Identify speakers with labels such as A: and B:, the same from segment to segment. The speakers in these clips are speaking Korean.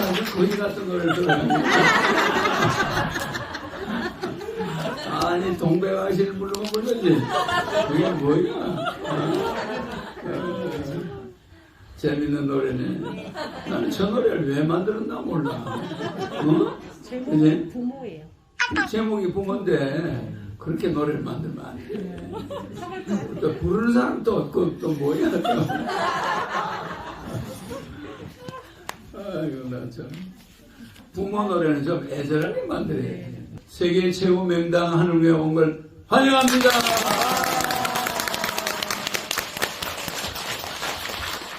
A: 아주 거지 같은 걸 들어요. 아니 동백아시를 부르면 불렀지. 그게 뭐야? 어, 어, 재밌는 노래네. 나는 저 노래를 왜 만들었나 몰라. 어?
B: 제목이? 부모예요.
A: 제목이 부모인데 그렇게 노래를 만들면 안 돼. 또 부르는 사람 또, 그, 또 뭐야 또. 아이고 나 참. 부모 노래는 좀 애절하게 만들어야 돼. 세계 최고 명당 하늘 위에 온 걸 환영합니다.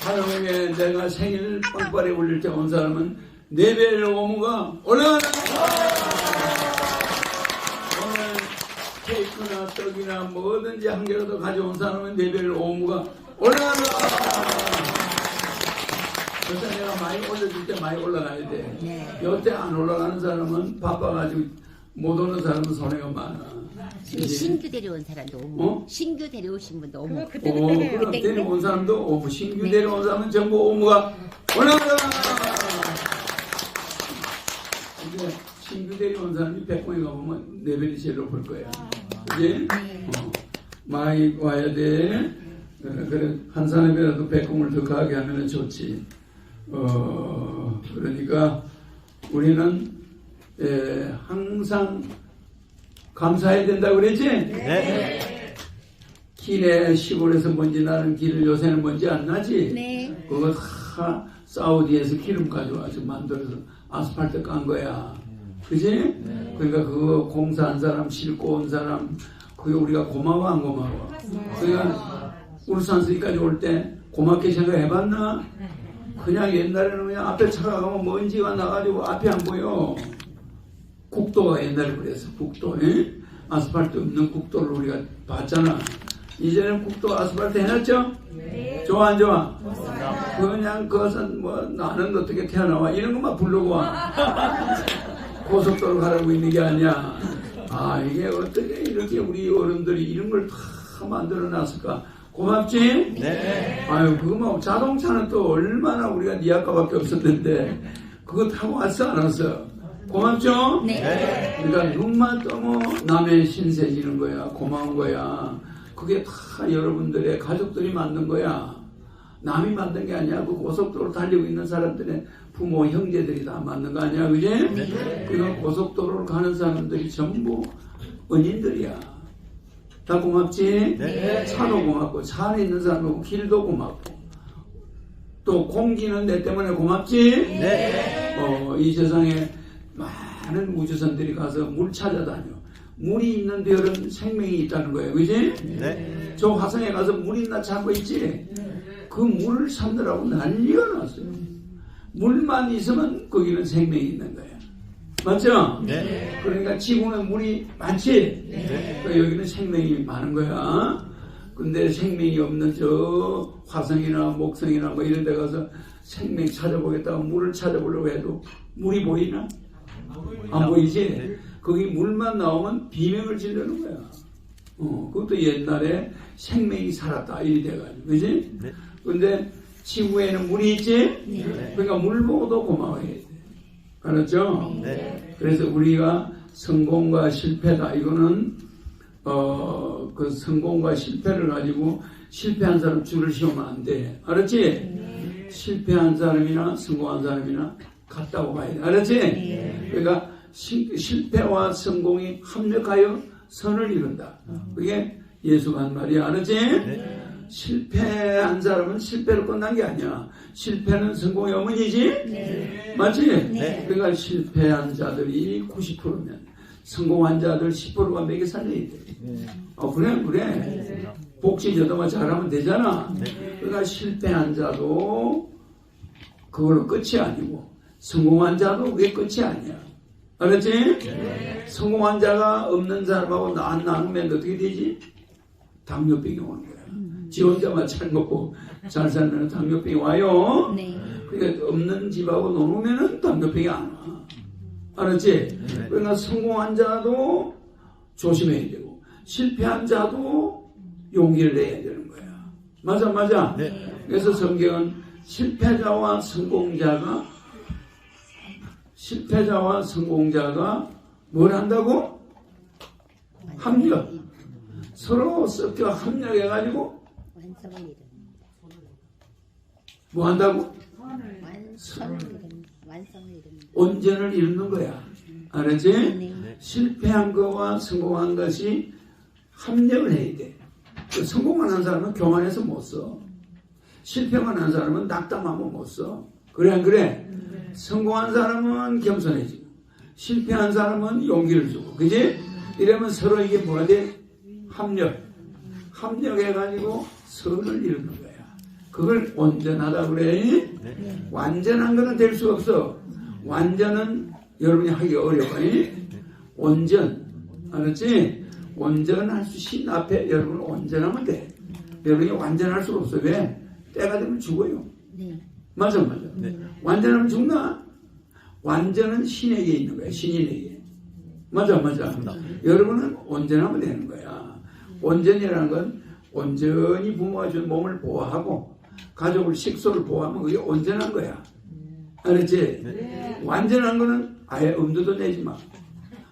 A: 하늘 위에 내가 생일 빵빠레 울릴 때 온 사람은 네 배의 오무가 올라가는 오늘 케이크나 떡이나 뭐든지 한 개라도 가져온 사람은 네 배의 오무가 올라간다. 그래서 내가 많이 올려줄 때 많이 올라가야 돼.
C: 네.
A: 여태 안 올라가는 사람은 바빠가지고 못 오는 사람은 손해가 많아.
C: 이 신규 데려온 사람도 오무.
A: 어?
C: 신규 데려오신 분도.
B: 그거 그때
A: 오,
B: 그때
A: 그럼
C: 그때,
A: 데려온 사람도 오무, 신규
C: 네.
A: 데려온 사람은 전부 오무가 올라가라! 근데 신규 데려온 사람이 백공에 가보면 레벨이 제일 높을 거야. 그지? 어, 많이 와야 돼. 어, 그래, 한 사람이라도 백공을 더 가게 하면 좋지. 어, 그러니까 우리는 에, 항상 감사해야 된다고 그랬지? 길에 시골에서 먼지 나는 길을 요새는 먼지 안 나지?
C: 네.
A: 그거 다 사우디에서 기름 가져와서 만들어서 아스팔트 깐 거야. 그지? 그러니까 그거 공사한 사람, 싣고 온 사람, 그게 우리가 고마워, 안 고마워? 그러니까 울산서까지 올 때 고맙게 생각해봤나? 그냥 옛날에는 그냥 앞에 차가 가면 먼지가 나가지고 앞이 안 보여. 국도가 옛날에 그랬어, 국도. 에? 아스팔트 없는 국도를 우리가 봤잖아. 이제는 국도 아스팔트 해놨죠? 좋아, 안 좋아? 그냥 그것은 뭐 나는 어떻게 태어나와? 이런 것만 부르고 와. 고속도로 가라고 있는 게 아니야. 아, 이게 어떻게 이렇게 우리 어른들이 이런 걸 다 만들어 놨을까? 고맙지?
D: 네.
A: 아유, 그거 뭐 자동차는 또 얼마나 우리가 니 아까밖에 없었는데 그거 타고 왔어 안 왔어? 고맙죠?
C: 네.
A: 그러니까 눈만 떠면 남의 신세 지는 거야 고마운 거야 그게 다 여러분들의 가족들이 만든 거야 남이 만든 게 아니야 그 고속도로 달리고 있는 사람들의 부모 형제들이 다 만든 거 아니야 그지? 그러니까 고속도로를 가는 사람들이 전부 은인들이야 다 고맙지?
D: 네.
A: 차도 고맙고 차 안에 있는 사람하고 길도 고맙고 또 공기는 내 때문에 고맙지?
D: 네.
A: 어, 이 세상에 많은 우주선들이 가서 물 찾아다녀. 물이 있는 데는 생명이 있다는 거예요. 그지?
D: 네.
A: 저 화성에 가서 물 있나 찾고 있지? 그 물을 찾느라고 난리가 났어요. 물만 있으면 거기는 생명이 있는 거야. 맞죠?
D: 네.
A: 그러니까 지구는 물이 많지? 그러니까 여기는 생명이 많은 거야. 근데 생명이 없는 저 화성이나 목성이나 뭐 이런 데 가서 생명 찾아보겠다고 물을 찾아보려고 해도 물이 보이나? 안 보이지? 거기 물만 나오면 비명을 지르는 거야. 어, 그것도 옛날에 생명이 살았다. 이리 돼가지고. 그지?
D: 네.
A: 근데 지구에는 물이 있지? 그러니까 물 보고도 고마워해야 돼. 알았죠?
D: 네.
A: 그래서 우리가 성공과 실패다. 이거는 어, 그 성공과 실패를 가지고 실패한 사람 줄을 세우면 안 돼. 알았지? 실패한 사람이나 성공한 사람이나 같다고 봐야 돼. 알았지? 그러니까 시- 실패와 성공이 합력하여 선을 이룬다. 그게 예수가 한 말이야. 알았지? 실패한 사람은 실패로 끝난 게 아니야. 실패는 성공의 어머니지? 맞지? 그러니까 실패한 자들이 90%면 성공한 자들 10%가 먹여 살려야 돼. 어, 그래, 그래. 복지 저도만 잘하면 되잖아. 그러니까 실패한 자도 그걸로 끝이 아니고 성공한 자도 그게 끝이 아니야. 알았지? 성공한 자가 없는 사람하고 안 나누면 어떻게 되지? 당뇨병이 오는 거야. 지 혼자만 잘 먹고 잘 살면 당뇨병이 와요.
C: 네.
A: 그러니까 없는 집하고 놀으면은 당뇨병이 안 와. 알았지? 그러니까 성공한 자도 조심해야 되고 실패한 자도 용기를 내야 되는 거야. 맞아, 맞아.
D: 네.
A: 그래서 성경은 실패자와 성공자가 실패자와 성공자가 뭘 한다고? 합력. 서로 섞여 합력해가지고
C: 완성을 이룬.
A: 뭐 한다고?
C: 완성을 이룬.
A: 온전을 이루는 거야. 알았지?
C: 네.
A: 실패한 거와 성공한 것이 합력을 해야 돼. 그 성공만 한 사람은 교만해서 못 써. 실패만 한 사람은 낙담하면 못 써. 그래 안 그래? 성공한 사람은 겸손해지고 실패한 사람은 용기를 주고 그지? 이러면 서로 이게 뭐가 돼? 합력. 합력해가지고 선을 이루는 거야. 그걸 온전하다 그래. 완전한 거는 될 수가 없어. 완전은 여러분이 하기 어려워. 온전. 알았지? 온전할 수, 신 앞에 여러분 온전하면 돼. 여러분이 완전할 수가 없어. 왜? 때가 되면 죽어요.
C: 네.
A: 맞아, 맞아. 완전하면 죽나? 완전은 신에게 있는 거야. 신인에게. 맞아, 맞아. 여러분은 온전하면 되는 거야. 온전이라는 건 온전히 부모가 준 몸을 보호하고 가족을 식소를 보호하면 그게 온전한 거야. 알았지? 완전한 거는 아예 엄두도 내지 마.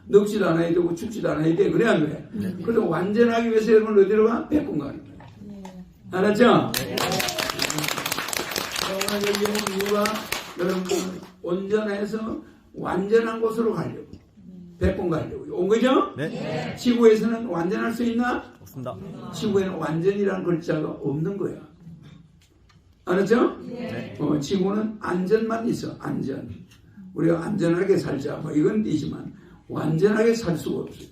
A: 늙지도 않아야 되고 죽지도 않아야 돼. 그래, 안 그래? 그래서 완전하기 위해서 여러분 어디로 가? 백군 가는 거야. 알았죠? 오늘 여기 온 이유가 여러분 온전해서 완전한 곳으로 가려고. 백군 가려고. 온 거죠?
B: 네.
A: 지구에서는 완전할 수 있나?
B: 없습니다.
A: 지구에는 완전이라는 글자가 없는 거야. 알았죠?
B: 네.
A: 어, 지구는 안전만 있어, 안전. 우리가 안전하게 살자, 뭐 이건 되지만, 완전하게 살 수가 없어.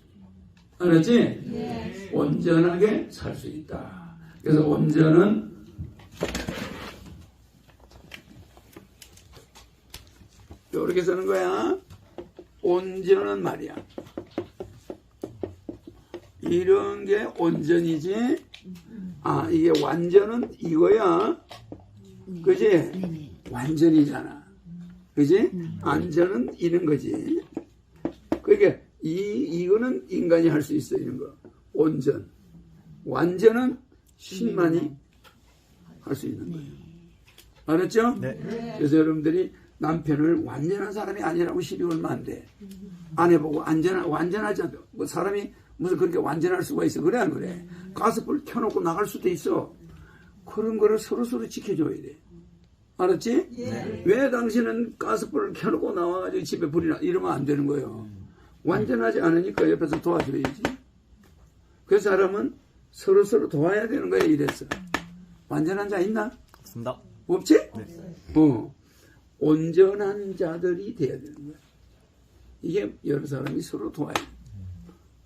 A: 알았지? 온전하게 살 수 있다. 그래서 온전은 이렇게 쓰는 거야. 온전은 말이야. 이런 게 온전이지. 아, 이게 완전은 이거야. 그지? 완전이잖아. 그지? 안전은 이런 거지. 그러니까 이, 이거는 인간이 할 수 있어, 이런 거. 온전. 완전은 신만이 할 수 있는 거예요. 알았죠?
B: 네.
A: 그래서 여러분들이 남편을 완전한 사람이 아니라고 시비 걸면 안 돼. 안 해보고 안전하, 완전하지 않다. 뭐 사람이 무슨 그렇게 완전할 수가 있어. 그래, 안 그래? 가스불 켜놓고 나갈 수도 있어. 그런 거를 서로서로 지켜줘야 돼. 알았지? 왜 당신은 가스불을 켜놓고 나와가지고 집에 불이 나, 이러면 안 되는 거예요. 완전하지 않으니까 옆에서 도와줘야지. 그 사람은 서로서로 도와야 되는 거야, 이래서. 완전한 자 있나?
B: 없습니다.
A: 없지?
B: 네.
A: 어. 온전한 자들이 돼야 되는 거야. 이게 여러 사람이 서로 도와야 돼.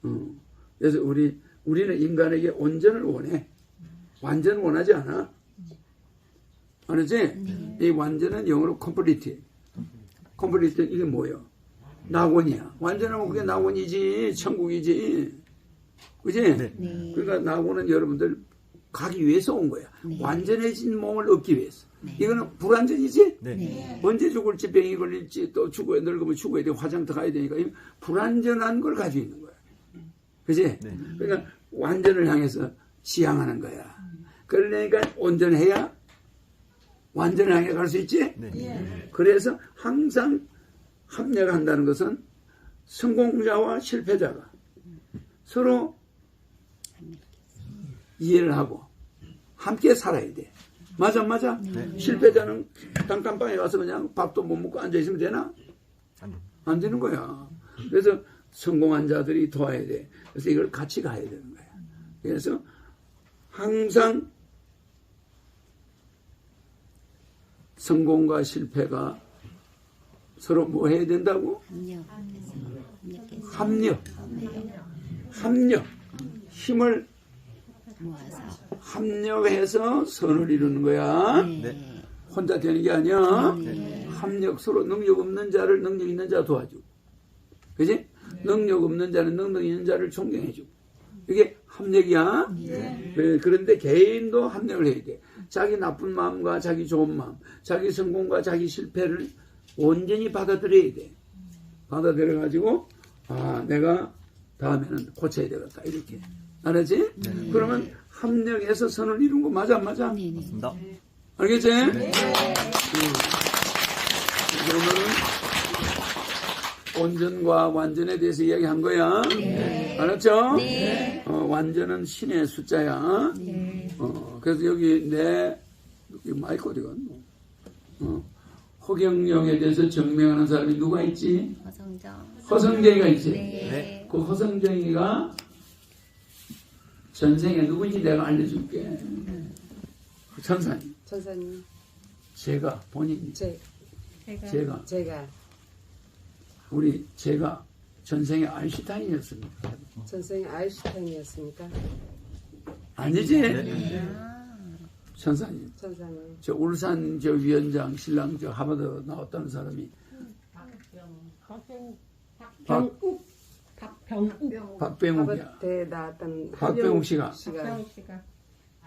A: 어. 그래서 우리, 우리는 인간에게 온전을 원해. 완전 원하지 않아. 알았지? 이 완전은 영어로 컴플리트. 컴플리트 이게 뭐예요? 낙원이야. 완전하면 그게 낙원이지. 천국이지. 그지?
B: 네.
A: 그러니까 낙원은 여러분들 가기 위해서 온 거야. 완전해진 몸을 얻기 위해서. 이거는 불완전이지?
B: 네.
A: 언제 죽을지 병이 걸릴지 또 죽어야 늙으면 죽어야 돼 화장 터 가야 되니까 이 불완전한 걸 가지고 있는 거야. 그지?
B: 네.
A: 그러니까 완전을 향해서 지향하는 거야. 그러니까 온전해야 완전을 향해 갈 수 있지?
B: 네.
A: 그래서 항상 합력한다는 것은 성공자와 실패자가 서로 이해를 하고 함께 살아야 돼. 맞아, 맞아. 실패자는 단칸방에 가서 그냥 밥도 못 먹고 앉아있으면 되나?
B: 안
A: 되는 거야. 그래서 성공한 자들이 도와야 돼. 그래서 이걸 같이 가야 되는 거야. 그래서 항상 성공과 실패가 서로 뭐 해야 된다고?
C: 합력. 합력.
A: 합력. 힘을. 합력해서 선을 이루는 거야.
C: 네.
A: 혼자 되는 게 아니야.
C: 네.
A: 합력 서로 능력 없는 자를 능력 있는 자 도와주고. 그지? 능력 없는 자는 능력 있는 자를 존경해주고. 이게 합력이야. 네, 그런데 개인도 합력을 해야 돼. 자기 나쁜 마음과 자기 좋은 마음, 자기 성공과 자기 실패를 온전히 받아들여야 돼. 받아들여가지고, 아, 내가 다음에는 고쳐야 되겠다. 이렇게. 알았지? 그러면 합력해서 선을 이룬 거 맞아, 안 맞아?
C: 네네.
B: 없습니다.
A: 알겠지? 응. 그러면은 온전과 완전에 대해서 이야기한 거야. 알았죠? 어, 완전은 신의 숫자야. 어, 그래서 여기 내 여기 마이크 어디 갔노? 어, 허경영에 대해서 증명하는 사람이 누가 있지?
C: 허성정.
A: 허성정이가 있지.
C: 네.
A: 그 허성정이가 전생에 누군지 내가 알려줄게. 천사님,
B: 천사님,
A: 제가 본인,
B: 제,
A: 제가
B: 제가
A: 우리 제가 전생에 아인슈타인이었습니다.
B: 전생에 아인슈타인이었습니까?
A: 아니지?
C: 네.
A: 천사님.
B: 천사님,
A: 저 울산 저 위원장 신랑 저 하버드 나왔다는 사람이 박, 박병욱이야.
B: 하버드에 나왔던
A: 박병욱 씨가
B: 씨가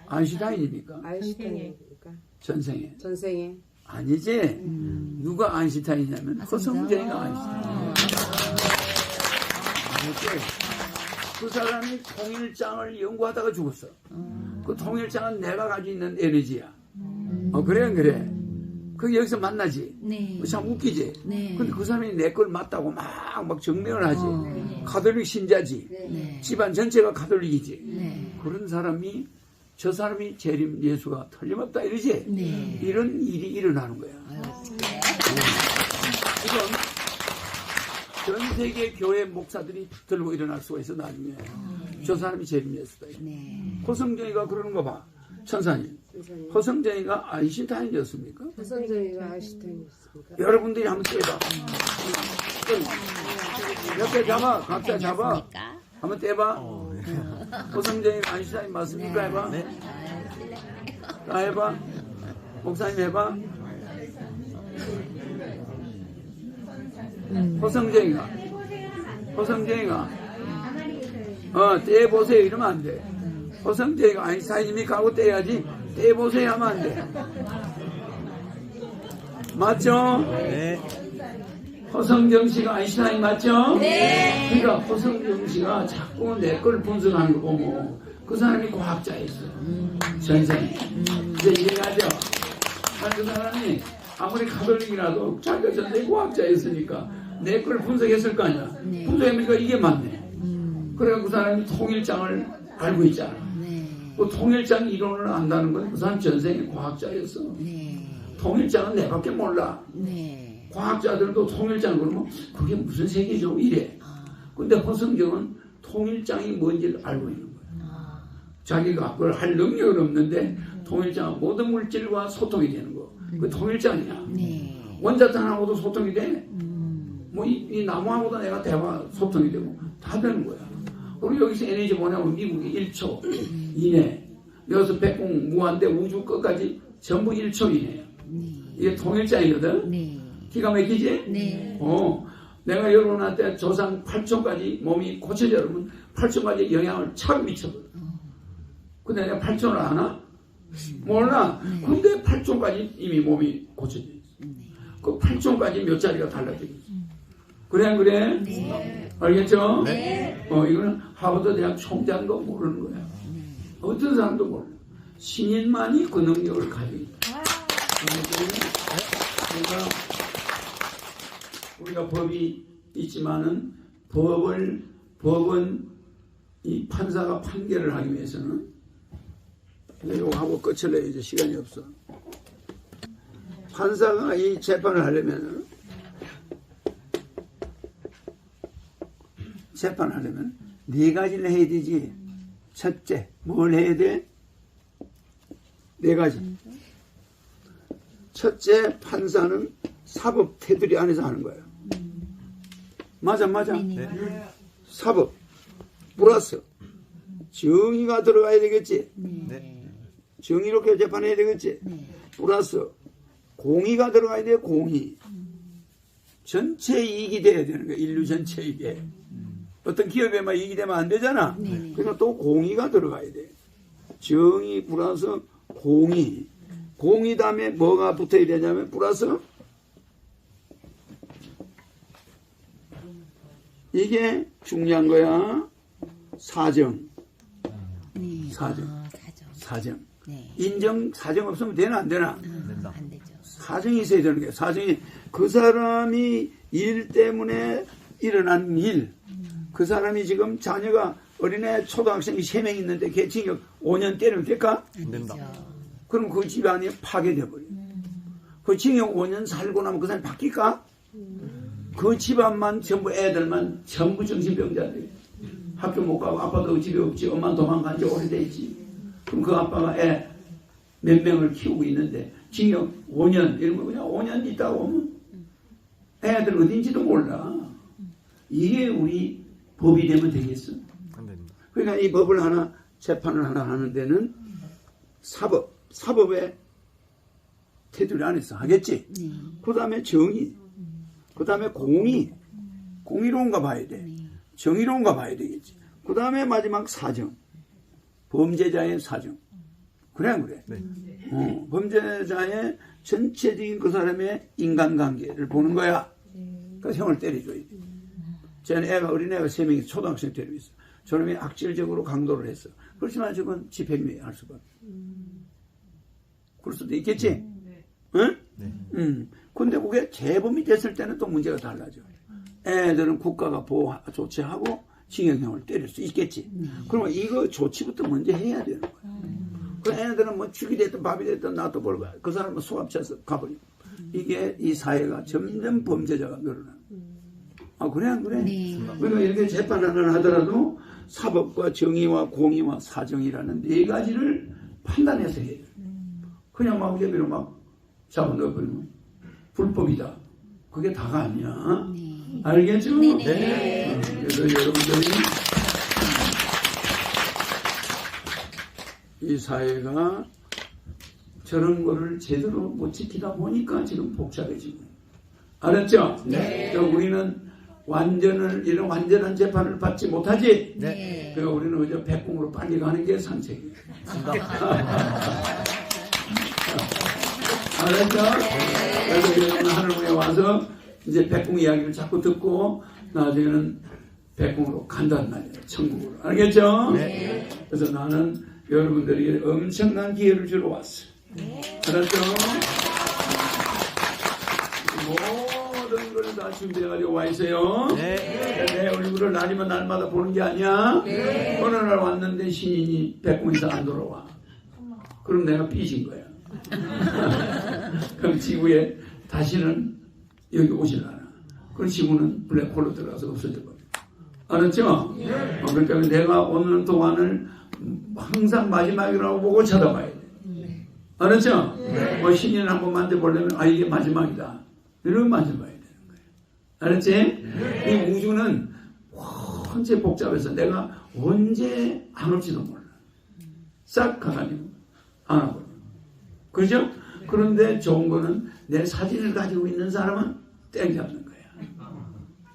A: 아인슈타인입니까?
B: 아인슈타인입니까?
A: 전생에.
B: 전생에
A: 아니지. 누가 아인슈타인이냐면 허성정이가 아인슈타인. 알았지? 그 사람이 통일장을 연구하다가 죽었어. 그 통일장은 내가 가지고 있는 에너지야. 어, 그래, 안 그래? 그 여기서 만나지.
C: 네.
A: 참 웃기지?
C: 네.
A: 근데 그 사람이 내 걸 맞다고 막, 막 증명을 하지.
C: 어.
A: 가톨릭 신자지.
C: 네.
A: 집안 전체가 가톨릭이지.
C: 네.
A: 그런 사람이, 저 사람이 재림 예수가 틀림없다 이러지?
C: 네.
A: 이런 일이 일어나는 거야.
C: 아유,
A: 이건 전 세계 교회 목사들이 들고 일어날 수가 있어, 나중에. 저 사람이 재림 예수다.
C: 네.
A: 허성정이가 그러는 거 봐. 천사님.
B: 천사님,
A: 허성정이가 아인슈타인이었습니까?
B: 허성정이가 아인슈타인이었습니까?
A: 여러분들이 한번 떼봐. 옆에 잡아, 각자 잡아. 한번 떼봐. 호성정이 아인슈타인 맞습니까? 해봐. 나 해봐. 목사님 해봐. 호성정이가. 호성정이가. 어, 떼보세요. 이러면 안 돼. 호성정이가 아인슈타인입니까? 하고 떼야지. 떼보세요. 하면 안 돼. 맞죠?
D: 네.
A: 허성정 씨가 아인슈타인 맞죠? 네. 그러니까 허성정 씨가 자꾸 내 걸 분석하는 거 보고 그 사람이 과학자였어. 전생. 이제 이해하죠? 아, 그 사람이 아무리 가톨릭이라도 자기가 전생 과학자였으니까 내 걸 분석했을 거 아니야. 분석해보니까 이게 맞네. 그래 그 사람이 통일장을 알고 있잖아.
C: 네.
A: 그 통일장 이론을 안다는 건 그 사람 전생에 과학자였어.
C: 네.
A: 통일장은 내밖에 몰라.
C: 네.
A: 과학자들도 통일장 그러면 그게 무슨 세계죠? 이래. 근데 허성정은 통일장이 뭔지를 알고 있는 거야. 자기가 그걸 할 능력은 없는데 통일장은 모든 물질과 소통이 되는 거. 그 통일장이야.
C: 네.
A: 원자탄하고도 소통이 돼. 뭐이 나무하고도 내가 대화 소통이 되고 다 되는 거야. 그리고 여기서 에너지 보내면 미국이 1초 이내. 여기서 백공 무한대 우주 끝까지 전부 1초 이내야. 이게 통일장이거든.
C: 네.
A: 기가 막히지?
C: 네.
A: 어, 내가 여러분한테 조상 8초까지 몸이 고쳐져 여러분 8초까지 영향을 착 미쳐버려. 근데 내가 8초를 아나? 몰라. 근데 8초까지 이미 몸이 고쳐져 있어. 그 8초까지 몇 자리가 달라져 있어. 그래, 안 그래? 알겠죠? 어, 이거는 하버드 대학 총장도 모르는 거야. 어떤 사람도 몰라. 신인만이 그 능력을 가지고 있다. 그러니까 우리가 법이 있지만은 법을 법은 이 판사가 판결을 하기 위해서는 이거 하고 끝을 내야지 시간이 없어. 판사가 이 재판을 하려면은 재판을 하려면 네 가지를 해야 되지. 첫째, 뭘 해야 돼? 네 가지. 첫째, 판사는 사법 테두리 안에서 하는 거예요. 맞아, 맞아. 사법, 플러스 정의가 들어가야 되겠지.
D: 네.
A: 정의롭게 재판해야 되겠지. 플러스 공의가 들어가야 돼, 공의. 전체 이익이 돼야 되는 거야, 인류 전체 이익에. 어떤 기업에만 이익이 되면 안 되잖아. 그래서 또 공의가 들어가야 돼. 정의 플러스 공의. 공의 다음에 뭐가 붙어야 되냐면 플러스 이게 중요한 거야. 사정.
C: 네.
A: 사정.
C: 아, 사정.
A: 사정.
C: 네.
A: 인정 사정 없으면 되나 안 되나?
C: 안 되죠.
A: 사정이 있어야 되는 거야. 사정이 그 사람이 일 때문에 일어난 일, 그 사람이 지금 자녀가 어린애 초등학생이 3명 있는데 걔 징역 5년 때리면 될까?
C: 안
D: 된다.
A: 그럼 그 집안이 파괴돼 버려. 그 징역 5년 살고 나면 그 사람이 바뀔까? 그 집안만 전부 애들만 전부 정신병자들. 학교 못 가고 아빠도 집에 없지. 엄마 도망간 지 오래됐지. 그럼 그 아빠가 애 몇 명을 키우고 있는데 징역 5년 이러면 그냥 5년 있다 오면 애들 어딘지도 몰라. 이게 우리 법이 되면 되겠어. 그러니까 이 법을 하나 재판을 하나 하는 데는 사법, 사법의 테두리 안에서 하겠지.
C: 네.
A: 그 다음에 정의, 그 다음에 공의, 공의로운가 봐야 돼. 정의로운가 봐야 되겠지. 그 다음에 마지막 사정, 범죄자의 사정. 그래 안 그래?
D: 네.
A: 어, 범죄자의 전체적인 그 사람의 인간관계를 보는 거야. 그래서 형을 때려줘야 돼. 쟤는 애가 어린애가 세 명이 초등학생 때리고 있어. 저놈이 악질적으로 강도를 했어. 그렇지만 저건 집행유예 할 수가 없어. 그럴 수도 있겠지? 응?
D: 네.
A: 음. 근데 그게 재범이 됐을 때는 또 문제가 달라져. 애들은 국가가 보호 조치하고 징역형을 때릴 수 있겠지. 그러면 이거 조치부터 먼저 해야 되는 거야. 그 애들은 뭐 죽이 됐든 밥이 됐든 놔둬 버리고 그 사람은 소합쳐서 가버리고. 이게 이 사회가 점점 범죄자가 늘어나. 아, 그래, 안 그래?
C: 네.
A: 그러니까 이렇게 재판을 하더라도 사법과 정의와 공의와 사정이라는 네 가지를 판단해서 해야 돼. 그냥 막 예비로 막 잡아넣어버리면 불법이다. 그게 다가 아니야.
C: 네.
A: 알겠죠?
C: 네네.
A: 어, 그래서 여러분들이 이 사회가 저런 거를 제대로 못 지키다 보니까 지금 복잡해지고. 알았죠?
C: 네.
A: 그러니까 우리는 완전을, 이런 완전한 재판을 받지 못하지?
C: 네.
A: 그러니까 우리는 그저 백궁으로 빨리 가는 게 상책이에요. 알았죠? 그래서 여러분 하늘문에 와서 이제 백궁 이야기를 자꾸 듣고 나중에는 백궁으로 간단 말이에요. 천국으로. 알겠죠?
D: 네.
A: 그래서 나는 여러분들이 엄청난 기회를 주러 왔어. 알았죠? 모든 걸 다 준비해가지고 와 있어요.
D: 네.
A: 내 얼굴을 날이면 날마다 보는 게 아니야. 어느 날 왔는데 신인이 백궁 이상 안 돌아와. 그럼 내가 삐진 거야. 그럼 지구에 다시는 여기 오질 않아. 그럼 지구는 블랙홀로 들어가서 없어져 버려. 알았죠? 어, 그러니까 내가 오는 동안을 항상 마지막이라고 보고 쳐다봐야 돼. 알았죠? 뭐 신인을 한번 만져보려면 아 이게 마지막이다. 이러면 만져봐야 되는 거예요. 알았지? 이 우주는 언제 복잡해서 내가 언제 안 올지도 몰라. 싹 가가지고 안아버려. 그죠? 그런데 좋은 거는 내 사진을 가지고 있는 사람은 땡 잡는 거야.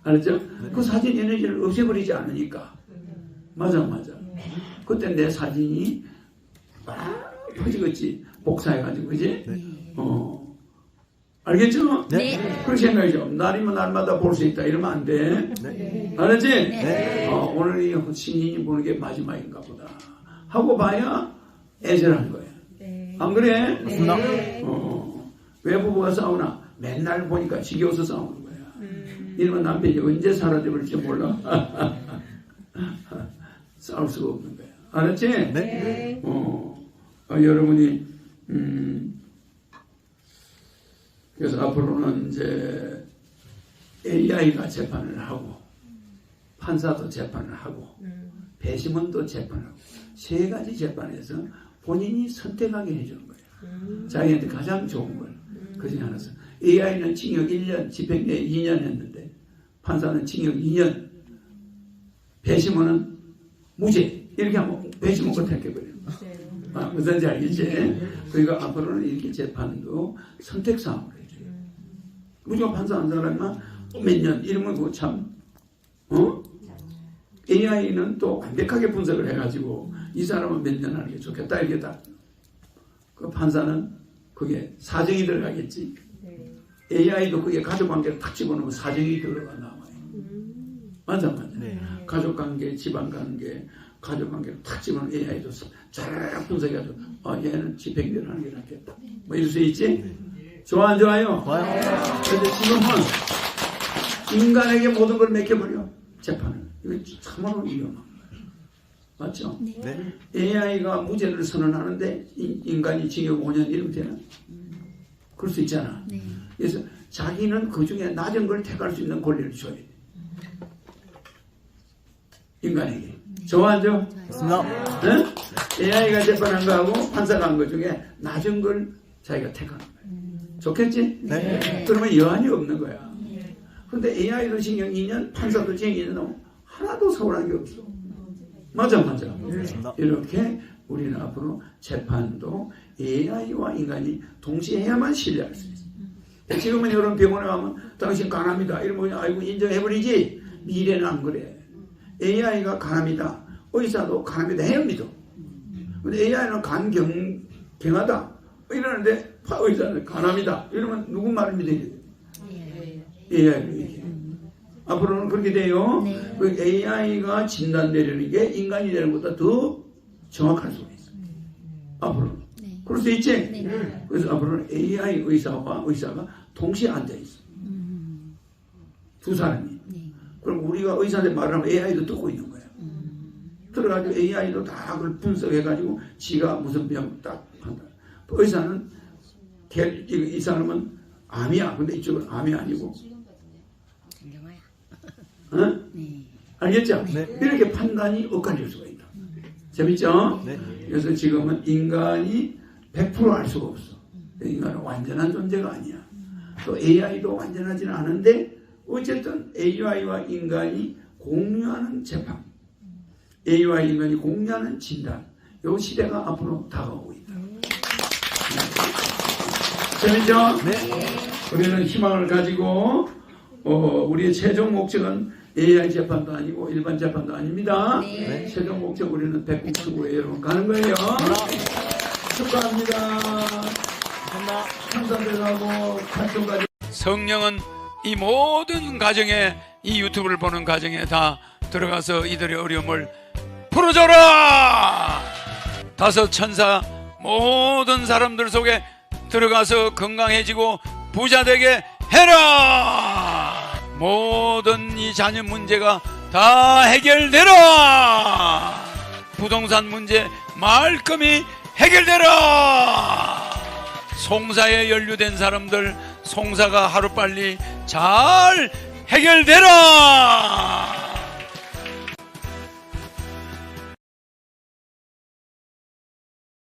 A: 알았죠? 그 사진 에너지를 없애버리지 않으니까. 맞아, 맞아. 그때 내 사진이 막 퍼지겠지. 복사해가지고, 그지? 어. 알겠죠?
C: 네.
A: 그렇게 생각이 죠. 날이면 날마다 볼 수 있다. 이러면 안 돼.
D: 네.
A: 알았지?
C: 네.
A: 어, 오늘 이 신인이 보는 게 마지막인가 보다. 하고 봐야 애절한 거야. 안 그래?
D: 맞습니다.
A: 어, 왜 부부가 싸우나? 맨날 보니까 지겨워서 싸우는 거야. 이러면 남편이 언제 사라져버릴지 몰라. 싸울 수가 없는 거야. 알았지?
D: 네.
A: 어, 어, 여러분이, 음, 그래서 앞으로는 이제 AI가 재판을 하고, 판사도 재판을 하고, 배심원도 재판을 하고, 세 가지 재판에서 본인이 선택하게 해주는 거예요. 자기한테 가장 좋은 걸. 그 중에 하나서. AI는 징역 1년, 집행유예 2년 했는데, 판사는 징역 2년, 배심원은 무죄. 이렇게 하면 배심원 거 택해버려요. 아, 무슨지 알겠지? 그러니까 앞으로는 이렇게 재판도 선택사항을 해줘요. 무조건 판사 한 사람만 몇 년, 이러면 그거 참, 어? AI는 또 완벽하게 분석을 해가지고 이 사람은 몇 년 하는 게 좋겠다, 이게 다. 그 판사는 그게 사정이 들어가겠지. AI도 그게 가족 관계를 탁 집어넣으면 사정이 들어가 나와요. 맞아, 맞아.
D: 네.
A: 가족 관계, 집안 관계, 가족 관계를 탁 집어넣으면 AI도 잘 분석해가지고 아, 얘는 집행유예를 하는 게 낫겠다. 뭐 이럴 수 있지? 좋아, 안 좋아요?
D: 좋아요.
A: 그래서 지금은 인간에게 모든 걸 맡겨버려 재판을 이거 참으로 위험한 맞죠?
D: 네.
A: AI가 무죄를 선언하는데 인- 인간이 징역 5년 이러면 되나? 그럴 수 있잖아
C: 네.
A: 그래서 자기는 그 중에 낮은 걸 택할 수 있는 권리를 줘야 돼 인간에게 좋아하죠?
D: 좋습니다.
A: 응? AI가 재판한 거하고 판사가 한 거 중에 낮은 걸 자기가 택하는 거야. 좋겠지?
D: 네.
A: 그러면 여한이 없는 거야. 근데 AI도 징역 2년, 판사도 징역 2년 하나도 서운한 게 없어. 맞아, 맞아.
D: 그렇습니다.
A: 이렇게 우리는 앞으로 재판도 AI와 인간이 동시에 해야만 신뢰할 수 있어. 지금은 이런 병원에 가면 당신 가납니다. 이러면 아이고 인정해버리지. 미래는 안 그래. AI가 가납니다. 의사도 가납니다. 해야 믿어. 근데 AI는 간경, 경하다. 이러는데 파 의사는 가납니다. 이러면 누구 말을 믿어야 돼? AI로 얘기해. 앞으로는 그렇게 돼요.
C: 네.
A: 그 AI가 진단 내리는 게 인간이 되는 것보다 더 정확할 수가 있어. 앞으로.
C: 네.
A: 그럴 수 있지?
C: 네.
A: 그래서 앞으로는 AI 의사와 의사가 동시에 앉아있어. 두 사람이.
C: 네.
A: 그럼 우리가 의사한테 말을 하면 AI도 듣고 있는 거야. 들어가지고 AI도 다 그걸 분석해가지고 지가 무슨 병딱 판단. 의사는 이 사람은 암이야. 근데 이쪽은 암이 아니고. 어?
C: 네.
A: 알겠죠?
D: 네.
A: 이렇게 판단이 엇갈릴 수가 있다. 재밌죠?
D: 네.
A: 그래서 지금은 인간이 100%알 수가 없어. 인간은 완전한 존재가 아니야. 또 AI도 완전하지는 않은데 어쨌든 AI와 인간이 공유하는 재판, AI와 인간이 공유하는 진단, 요 시대가 앞으로 다가오고 있다. 재밌죠?
D: 네.
A: 우리는 희망을 가지고 어, 우리의 최종 목적은 AI 재판도 아니고 일반 재판도 아닙니다.
C: 네.
A: 최종 목적 우리는 백국 수구에 여러분 가는 거예요. 축하합니다.
D: 감사합니다.
A: 참사들하고 활동까지. 성령은 이 모든 가정에 이 유튜브를 보는 가정에 다 들어가서 이들의 어려움을 풀어줘라. 다섯 천사 모든 사람들 속에 들어가서 건강해지고 부자 되게 해라. 모든 이 자녀 문제가 다 해결되라. 부동산 문제 말끔히 해결되라. 송사에 연루된 사람들 송사가 하루빨리 잘 해결되라.